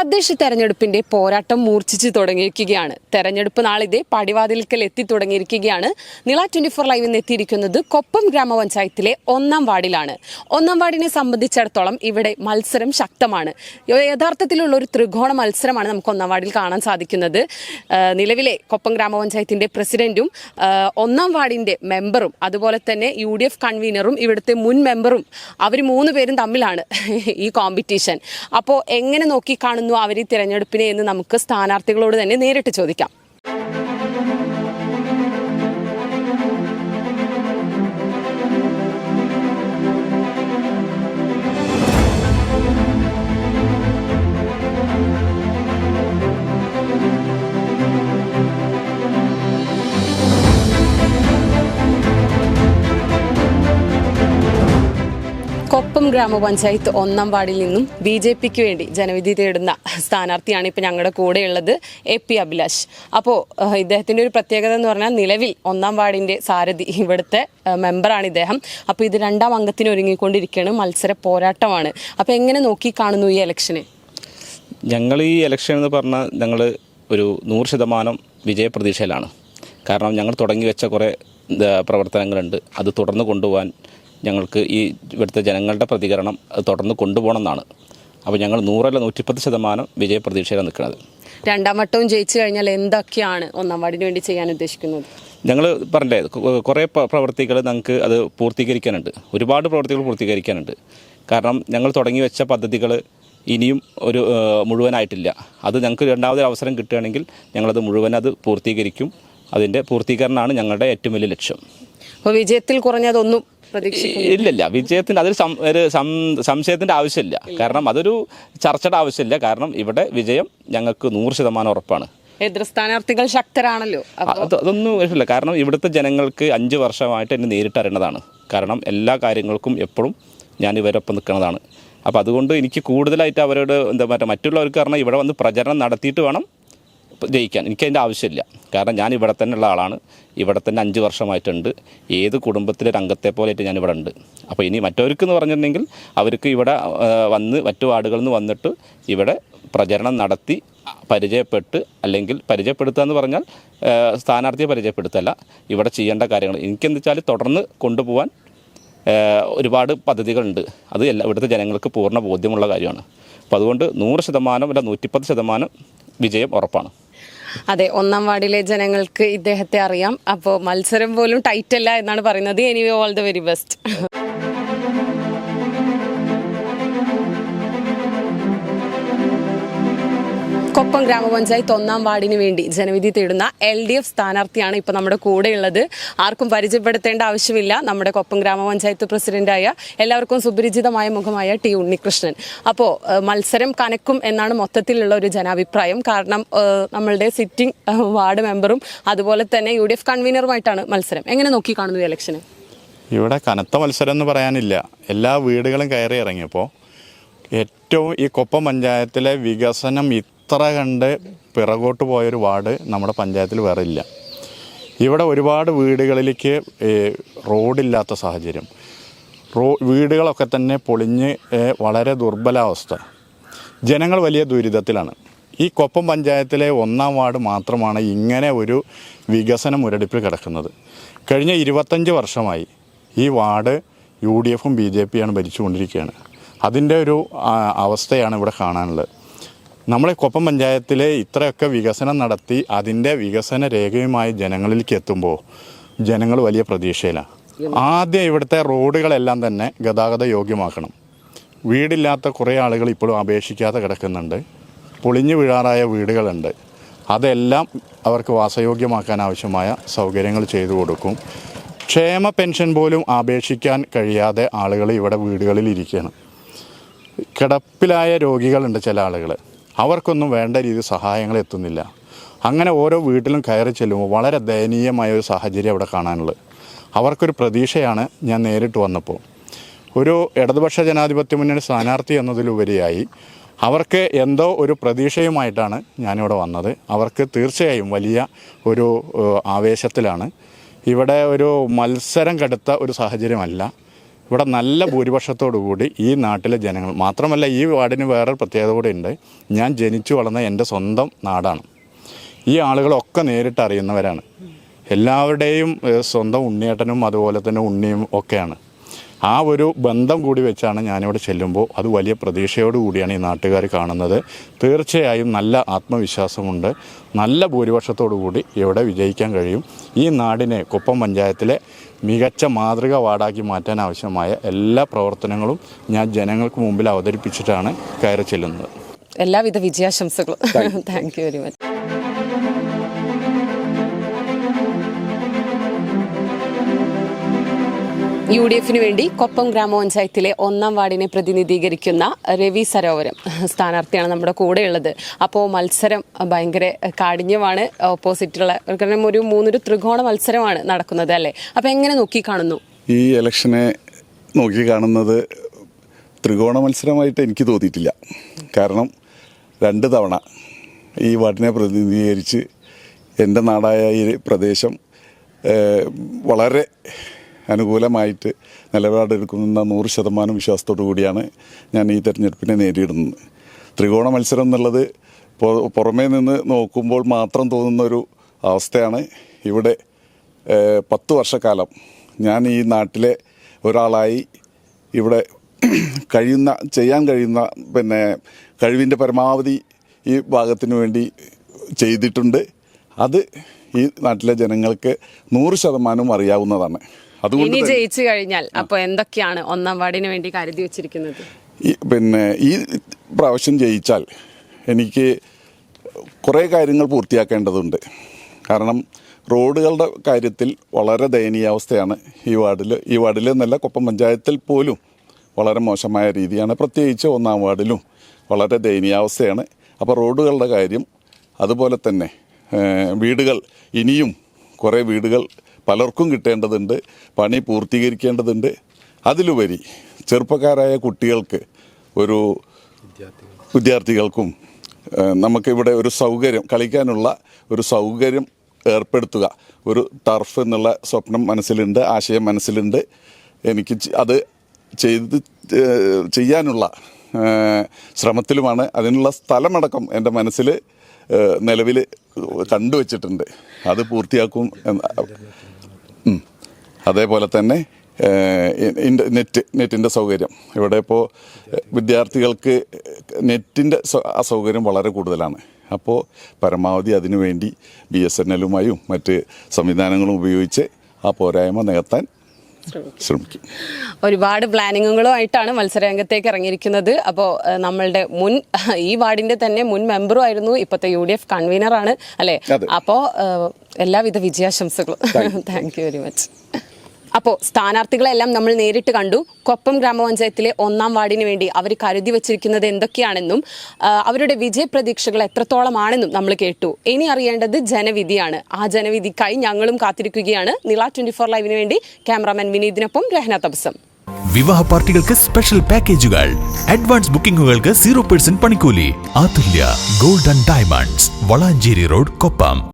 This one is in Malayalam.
തദ്ദേശ തെരഞ്ഞെടുപ്പിന്റെ പോരാട്ടം മൂർച്ഛിച്ച് തുടങ്ങിയിരിക്കുകയാണ്. തെരഞ്ഞെടുപ്പ് നാളിതേ പടിവാതിൽക്കൽ എത്തി തുടങ്ങിയിരിക്കുകയാണ്. നിള ട്വന്റി ഫോർ ലൈവ് എത്തിയിരിക്കുന്നത് കൊപ്പം ഗ്രാമപഞ്ചായത്തിലെ ഒന്നാം വാർഡിലാണ്. ഒന്നാം വാർഡിനെ സംബന്ധിച്ചിടത്തോളം ഇവിടെ മത്സരം ശക്തമാണ്. യഥാർത്ഥത്തിലുള്ള ഒരു ത്രികോണ മത്സരമാണ് നമുക്ക് ഒന്നാം വാർഡിൽ കാണാൻ സാധിക്കുന്നത്. നിലവിലെ കൊപ്പം ഗ്രാമപഞ്ചായത്തിന്റെ പ്രസിഡന്റും ഒന്നാം വാർഡിന്റെ മെമ്പറും അതുപോലെ തന്നെ യു ഡി എഫ് കൺവീനറും ഇവിടുത്തെ മുൻ മെമ്പറും അവർ മൂന്ന് പേരും തമ്മിലാണ് ഈ കോമ്പറ്റീഷൻ. അപ്പോൾ എങ്ങനെ നോക്കി കാണുന്നു അവർ ഈ തിരഞ്ഞെടുപ്പിനെ എന്ന് നമുക്ക് സ്ഥാനാർത്ഥികളോട് തന്നെ നേരിട്ട് ചോദിക്കാം. കൊപ്പം ഗ്രാമപഞ്ചായത്ത് ഒന്നാം വാർഡിൽ നിന്നും ബി ജെ പിക്ക് വേണ്ടി ജനവിധി തേടുന്ന സ്ഥാനാർത്ഥിയാണ് ഇപ്പോൾ ഞങ്ങളുടെ കൂടെയുള്ളത് എ പി അഭിലാഷ്. അപ്പോൾ ഇദ്ദേഹത്തിന്റെ ഒരു പ്രത്യേകത എന്ന് പറഞ്ഞാൽ നിലവിൽ ഒന്നാം വാർഡിന്റെ സാരഥി ഇവിടുത്തെ മെമ്പറാണ് ഇദ്ദേഹം. അപ്പോൾ ഇത് രണ്ടാം അംഗത്തിന് ഒരുങ്ങിക്കൊണ്ടിരിക്കുകയാണ്. മത്സര പോരാട്ടമാണ്. അപ്പോൾ എങ്ങനെ നോക്കി കാണുന്നു ഈ ഇലക്ഷനെ? ഞങ്ങൾ ഈ ഇലക്ഷൻ എന്ന് പറഞ്ഞാൽ ഞങ്ങൾ ഒരു നൂറ് ശതമാനം വിജയപ്രതീക്ഷയിലാണ്. കാരണം ഞങ്ങൾ തുടങ്ങി വെച്ച കുറേ പ്രവർത്തനങ്ങളുണ്ട്. അത് തുടർന്ന് കൊണ്ടുപോകാൻ ഞങ്ങൾക്ക് ഈ ഇവിടുത്തെ ജനങ്ങളുടെ പ്രതികരണം തുടർന്ന് കൊണ്ടുപോകണം എന്നാണ് അപ്പോൾ ഞങ്ങൾ നൂറല്ല നൂറ്റിപ്പത്ത് ശതമാനം വിജയപ്രതീക്ഷയിലാണ് നിൽക്കുന്നത്. രണ്ടാം വട്ടവും ജയിച്ചു കഴിഞ്ഞാൽ എന്തൊക്കെയാണ് ഒന്നാം വാർഡിന് വേണ്ടി ചെയ്യാൻ ഉദ്ദേശിക്കുന്നത്? ഞങ്ങൾ പറഞ്ഞില്ലേ കുറേ പ്രവർത്തികൾ ഞങ്ങൾക്ക് അത് പൂർത്തീകരിക്കാനുണ്ട്. ഒരുപാട് പ്രവർത്തികൾ പൂർത്തീകരിക്കാനുണ്ട്. കാരണം ഞങ്ങൾ തുടങ്ങി വെച്ച പദ്ധതികൾ ഇനിയും ഒരു മുഴുവനായിട്ടില്ല. അത് ഞങ്ങൾക്ക് രണ്ടാമതൊരു അവസരം കിട്ടുകയാണെങ്കിൽ ഞങ്ങളത് മുഴുവൻ അത് പൂർത്തീകരിക്കും. അതിന്റെ പൂർത്തീകരണമാണ് ഞങ്ങളുടെ ഏറ്റവും വലിയ ലക്ഷ്യം. അപ്പോൾ വിജയത്തിൽ കുറഞ്ഞതൊന്നും ഇല്ലില്ല വിജയത്തിന് അതൊരു ഒരു സംശയത്തിന്റെ ആവശ്യമില്ല. കാരണം അതൊരു ചർച്ചയുടെ ആവശ്യമില്ല. കാരണം ഇവിടെ വിജയം ഞങ്ങൾക്ക് നൂറ് ശതമാനം ഉറപ്പാണ്. എതിർ സ്ഥാനാർത്ഥികൾ ശക്തരാണല്ലോ. അതൊന്നും ഇല്ല കാരണം ഇവിടുത്തെ ജനങ്ങൾക്ക് അഞ്ച് വർഷമായിട്ട് എന്നെ നേരിട്ട് അറിയണതാണ് കാരണം എല്ലാ കാര്യങ്ങൾക്കും എപ്പോഴും ഞാൻ ഇവരൊപ്പം നിൽക്കുന്നതാണ്. അപ്പോൾ അതുകൊണ്ട് എനിക്ക് കൂടുതലായിട്ട് അവരോട് എന്താ പറയുക മറ്റുള്ളവർക്ക് കാരണം ഇവിടെ വന്ന് പ്രചരണം നടത്തിയിട്ട് വേണം ജയിക്കാൻ. എനിക്ക് അതിന്റെ ആവശ്യമില്ല. കാരണം ഞാൻ ഇവിടെ തന്നെ ഉള്ള ആളാണ്. ഇവിടെ തന്നെ അഞ്ച് വർഷമായിട്ടുണ്ട്. ഏത് കുടുംബത്തിലെ രംഗത്തെ പോലെയായിട്ട് ഞാൻ ഇവിടെ ഉണ്ട്. അപ്പോൾ ഇനി മറ്റവർക്ക് എന്ന് പറഞ്ഞിട്ടുണ്ടെങ്കിൽ അവർക്ക് ഇവിടെ വന്ന് മറ്റു വാർഡുകളിൽ നിന്ന് വന്നിട്ട് ഇവിടെ പ്രചരണം നടത്തി പരിചയപ്പെട്ട് അല്ലെങ്കിൽ പരിചയപ്പെടുത്തുക എന്ന് പറഞ്ഞാൽ സ്ഥാനാർത്ഥിയെ പരിചയപ്പെടുത്തല്ല. ഇവിടെ ചെയ്യേണ്ട കാര്യങ്ങൾ. എനിക്കെന്ന് വെച്ചാൽ തുടർന്ന് കൊണ്ടുപോകാൻ ഒരുപാട് പദ്ധതികളുണ്ട്. അത് എല്ലാ ഇവിടുത്തെ ജനങ്ങൾക്ക് പൂർണ ബോധ്യമുള്ള കാര്യമാണ്. അപ്പോൾ അതുകൊണ്ട് നൂറ് ശതമാനം അല്ല നൂറ്റിപ്പത്ത് ശതമാനം വിജയം ഉറപ്പാണ്. അതെ ഒന്നാം വാർഡിലെ ജനങ്ങൾക്ക് ഇദ്ദേഹത്തെ അറിയാം. അപ്പോൾ മത്സരം പോലും ടൈറ്റല്ല എന്നാണ് പറയുന്നത്. Anyway all the very best Koppam ഗ്രാമപഞ്ചായത്ത് ഒന്നാം വാർഡിന് വേണ്ടി ജനവിധി തേടുന്ന എൽ ഡി എഫ് സ്ഥാനാർത്ഥിയാണ് ഇപ്പോൾ നമ്മുടെ കൂടെയുള്ളത്. ആർക്കും പരിചയപ്പെടുത്തേണ്ട ആവശ്യമില്ല. നമ്മുടെ കൊപ്പം ഗ്രാമപഞ്ചായത്ത് പ്രസിഡന്റായ എല്ലാവർക്കും സുപരിചിതമായ മുഖമായ ടി ഉണ്ണികൃഷ്ണൻ. അപ്പോൾ മത്സരം കനക്കും എന്നാണ് മൊത്തത്തിലുള്ള ഒരു ജനാഭിപ്രായം. കാരണം നമ്മളുടെ സിറ്റിംഗ് വാർഡ് മെമ്പറും അതുപോലെ തന്നെ യു ഡി എഫ് കൺവീനറുമായിട്ടാണ് മത്സരം. എങ്ങനെ നോക്കി കാണുന്നു ഇലക്ഷന്? ഇവിടെ കനത്ത മത്സരം എന്ന് പറയാനില്ല. എല്ലാ വീടുകളും കയറി ഇറങ്ങിയപ്പോൾ ഏറ്റവും ഈ കൊപ്പം പഞ്ചായത്തിലെ വികസനം ഇത്ര കണ്ട് പിറകോട്ട് പോയൊരു വാർഡ് നമ്മുടെ പഞ്ചായത്തിൽ വേറെ ഇല്ല. ഇവിടെ ഒരുപാട് വീടുകളിലേക്ക് റോഡില്ലാത്ത സാഹചര്യം. റോ വീടുകളൊക്കെ തന്നെ പൊളിഞ്ഞ് വളരെ ദുർബലാവസ്ഥ. ജനങ്ങൾ വലിയ ദുരിതത്തിലാണ്. ഈ കൊപ്പം പഞ്ചായത്തിലെ ഒന്നാം വാർഡ് മാത്രമാണ് ഇങ്ങനെ ഒരു വികസന മുരടിപ്പിൽ കിടക്കുന്നത്. കഴിഞ്ഞ ഇരുപത്തഞ്ച് വർഷമായി ഈ വാർഡ് യു ഡി എഫും ബി ജെ പിയാണ് ഭരിച്ചുകൊണ്ടിരിക്കുകയാണ്. അതിന്റെ ഒരു അവസ്ഥയാണ് ഇവിടെ കാണാനുള്ളത്. നമ്മളെ കൊപ്പം പഞ്ചായത്തിലെ ഇത്രയൊക്കെ വികസനം നടത്തി അതിന്റെ വികസന രേഖയുമായി ജനങ്ങളിലേക്ക് എത്തുമ്പോൾ ജനങ്ങൾ വലിയ പ്രതീക്ഷയിലാണ് ആദ്യം ഇവിടുത്തെ റോഡുകളെല്ലാം തന്നെ ഗതാഗത യോഗ്യമാക്കണം. വീടില്ലാത്ത കുറേ ആളുകൾ ഇപ്പോഴും അപേക്ഷിക്കാതെ കിടക്കുന്നുണ്ട്. പൊളിഞ്ഞു വീഴാറായ വീടുകളുണ്ട്. അതെല്ലാം അവർക്ക് വാസയോഗ്യമാക്കാൻ ആവശ്യമായ സൗകര്യങ്ങൾ ചെയ്തു കൊടുക്കും. ക്ഷേമ പെൻഷൻ പോലും അപേക്ഷിക്കാൻ കഴിയാതെ ആളുകൾ ഇവിടെ വീടുകളിൽ ഇരിക്കുകയാണ്. കിടപ്പിലായ രോഗികളുണ്ട് ചില ആളുകൾ. അവർക്കൊന്നും വേണ്ട രീതിയിൽ സഹായങ്ങൾ എത്തുന്നില്ല. അങ്ങനെ ഓരോ വീട്ടിലും കയറി ചെല്ലുമ്പോൾ വളരെ ദയനീയമായ ഒരു സാഹചര്യം അവിടെ കാണാനുള്ളത്. അവർക്കൊരു പ്രതീക്ഷയാണ് ഞാൻ നേരിട്ട് വന്നപ്പോൾ. ഒരു ഇടതുപക്ഷ ജനാധിപത്യ മുന്നണി സ്ഥാനാർത്ഥി എന്നതിലുപരിയായി അവർക്ക് എന്തോ ഒരു പ്രതീക്ഷയുമായിട്ടാണ് ഞാനിവിടെ വന്നത്. അവർക്ക് തീർച്ചയായും വലിയ ഒരു ആവേശത്തിലാണ്. ഇവിടെ ഒരു മത്സരം കടുത്ത ഒരു സാഹചര്യമല്ല. ഇവിടെ നല്ല കൂടി ഈ നാട്ടിലെ ജനങ്ങൾ മാത്രമല്ല ഈ വാർഡിന് വേറൊരു പ്രത്യേകത കൂടി ഉണ്ട്. ഞാൻ ജനിച്ചു വളർന്ന എന്റെ സ്വന്തം നാടാണ്. ഈ ആളുകളൊക്കെ നേരിട്ട് അറിയുന്നവരാണ്. എല്ലാവരുടെയും സ്വന്തം ഉണ്ണിയേട്ടനും അതുപോലെ തന്നെ ഉണ്ണിയും ഒക്കെയാണ്. ആ ഒരു ബന്ധം കൂടി വെച്ചാണ് ഞാനിവിടെ ചെല്ലുമ്പോൾ അത് വലിയ പ്രതീക്ഷയോട് കൂടിയാണ് ഈ നാട്ടുകാർ കാണുന്നത്. തീർച്ചയായും നല്ല ആത്മവിശ്വാസമുണ്ട്. നല്ല കൂടി ഇവിടെ വിജയിക്കാൻ കഴിയും. ഈ നാടിനെ കുപ്പം പഞ്ചായത്തിലെ മികച്ച മാതൃക വാർഡാക്കി മാറ്റാൻ ആവശ്യമായ എല്ലാ പ്രവർത്തനങ്ങളും ഞാൻ ജനങ്ങൾക്ക് മുമ്പിൽ അവതരിപ്പിച്ചിട്ടാണ് കയറി ചെല്ലുന്നത്. എല്ലാവിധ വിജയാശംസകളും. Thank you very much U D എഫിന് വേണ്ടി കൊപ്പം ഗ്രാമപഞ്ചായത്തിലെ ഒന്നാം വാർഡിനെ പ്രതിനിധീകരിക്കുന്ന രവി സരോവരം സ്ഥാനാർത്ഥിയാണ് നമ്മുടെ കൂടെ ഉള്ളത് അപ്പോൾ മത്സരം ഭയങ്കര കാഠിന്യമാണ്. ഓപ്പോസിറ്റുള്ള കാരണം ഒരു മൂന്നൊരു ത്രികോണ മത്സരമാണ് നടക്കുന്നത് അല്ലേ? അപ്പോൾ എങ്ങനെ നോക്കി കാണുന്നു? ഈ ഇലക്ഷനെ നോക്കി കാണുന്നത് ത്രികോണ മത്സരമായിട്ട് എനിക്ക് തോന്നിയിട്ടില്ല. കാരണം രണ്ട് തവണ ഈ വാർഡിനെ പ്രതിനിധീകരിച്ച് എന്റെ നാടായ ഈ പ്രദേശം വളരെ അനുകൂലമായിട്ട് നിലപാടെടുക്കുന്ന നൂറ് ശതമാനം വിശ്വാസത്തോടു കൂടിയാണ് ഞാൻ ഈ തെരഞ്ഞെടുപ്പിനെ നേരിടുന്നത്. ത്രികോണ മത്സരം എന്നുള്ളത് പുറമേ നിന്ന് നോക്കുമ്പോൾ മാത്രം തോന്നുന്ന ഒരു അവസ്ഥയാണ്. ഇവിടെ പത്ത് വർഷക്കാലം ഞാൻ ഈ നാട്ടിലെ ഒരാളായി ഇവിടെ കഴിയുന്ന ചെയ്യാൻ കഴിയുന്ന പിന്നെ കഴിവിന്റെ പരമാവധി ഈ ഭാഗത്തിന് വേണ്ടി ചെയ്തിട്ടുണ്ട്. അത് ഈ നാട്ടിലെ ജനങ്ങൾക്ക് നൂറ് ശതമാനവും അറിയാവുന്നതാണ്. ഇനി ജയിച്ചു കഴിഞ്ഞാൽ അപ്പോൾ എന്തൊക്കെയാണ് ഒന്നാം വാർഡിന് വേണ്ടി കരുതി വെച്ചിരിക്കുന്നത്? പിന്നെ ഈ പ്രാവശ്യം ജയിച്ചാൽ എനിക്ക് കുറേ കാര്യങ്ങൾ പൂർത്തിയാക്കേണ്ടതുണ്ട്. കാരണം റോഡുകളുടെ കാര്യത്തിൽ വളരെ ദയനീയാവസ്ഥയാണ് ഈ വാർഡിൽ ഈ വാർഡിൽ എന്നല്ല കൊപ്പം പഞ്ചായത്തിൽ പോലും വളരെ മോശമായ രീതിയാണ്. പ്രത്യേകിച്ച് ഒന്നാം വാർഡിലും വളരെ ദയനീയാവസ്ഥയാണ്. അപ്പോൾ റോഡുകളുടെ കാര്യം അതുപോലെ തന്നെ വീടുകൾ ഇനിയും കുറേ വീടുകൾ പലർക്കും കിട്ടേണ്ടതുണ്ട് പണി പൂർത്തീകരിക്കേണ്ടതുണ്ട്. അതിലുപരി ചെറുപ്പക്കാരായ കുട്ടികൾക്ക് ഒരു വിദ്യാർത്ഥികൾക്കും നമുക്കിവിടെ ഒരു സൗകര്യം കളിക്കാനുള്ള ഒരു സൗകര്യം ഏർപ്പെടുത്തുക. ഒരു ടർഫ് എന്നുള്ള സ്വപ്നം മനസ്സിലുണ്ട് ആശയം മനസ്സിലുണ്ട്. എനിക്ക് അത് ചെയ്ത് ചെയ്യാനുള്ള ശ്രമത്തിലുമാണ്. അതിനുള്ള സ്ഥലമടക്കം എന്റെ മനസ്സിൽ നിലവിൽ കണ്ടുവച്ചിട്ടുണ്ട്. അത് പൂർത്തിയാക്കും. അതേപോലെ തന്നെ നെറ്റ് നെറ്റിന്റെ സൗകര്യം. ഇവിടെ ഇപ്പോൾ വിദ്യാർത്ഥികൾക്ക് നെറ്റിന്റെ അസൗകര്യം വളരെ കൂടുതലാണ്. അപ്പോൾ പരമാവധി അതിനുവേണ്ടി ബി എസ് എൻ എല്ലുമായും മറ്റ് സംവിധാനങ്ങളും ഉപയോഗിച്ച് ആ പോരായ്മ നികത്താൻ ശ്രമിക്കും. ഒരുപാട് പ്ലാനിങ്ങുകളുമായിട്ടാണ് മത്സരരംഗത്തേക്ക് ഇറങ്ങിയിരിക്കുന്നത്. അപ്പോൾ നമ്മളുടെ മുൻ ഈ വാർഡിന്റെ തന്നെ മുൻ മെമ്പറും ആയിരുന്നു ഇപ്പോഴത്തെ യു ഡി എഫ് കൺവീനറാണ് അല്ലേ. അപ്പോൾ എല്ലാവിധ വിജയാശംസകളും. താങ്ക് യു വെരി മച്ച് അപ്പോൾ സ്ഥാനാർത്ഥികളെല്ലാം നമ്മൾ നേരിട്ട് കണ്ടു. കൊപ്പം ഗ്രാമപഞ്ചായത്തിലെ ഒന്നാം വാർഡിന് വേണ്ടി അവർ കരുതി വച്ചിരിക്കുന്നത് എന്തൊക്കെയാണെന്നും അവരുടെ വിജയപ്രതീക്ഷകൾ എത്രത്തോളമാണെന്നും നമ്മൾ കേട്ടു. ഇനി അറിയേണ്ടത് ജനവിധിയാണ്. ആ ജനവിധിക്കായി ഞങ്ങളും കാത്തിരിക്കുകയാണ്. നില ട്വന്റി ഫോർ ലൈവിന് വേണ്ടി ക്യാമറാമാൻ വിനീതിനൊപ്പം രഹന തപസം. വിവാഹ പാർട്ടികൾക്ക് സ്പെഷ്യൽ പാക്കേജുകൾ അഡ്വാൻസ് ബുക്കിംഗുകൾക്ക് സീറോ പെർസെന്റ് പണിക്കൂലി. Athulya golden diamonds Valanchery road Koppam.